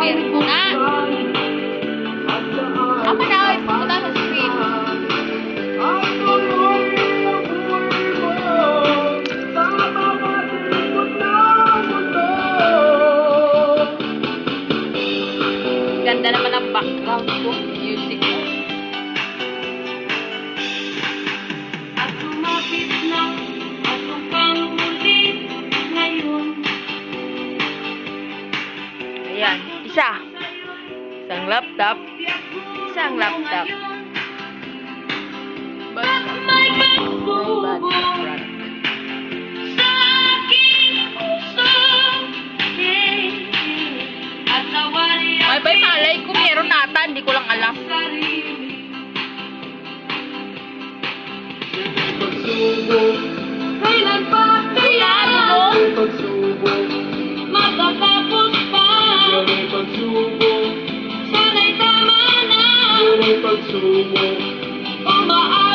Meron mo na. Tama na, pumunta sa screen. Ganda naman ang background ko. Ayan, isa. Isang laptop. Isang laptop. Yeah. At nawari Ay, bay, malay ko meron nata, hindi ko lang alam. Sana'y tama na Pagsubok, mga pagsubok.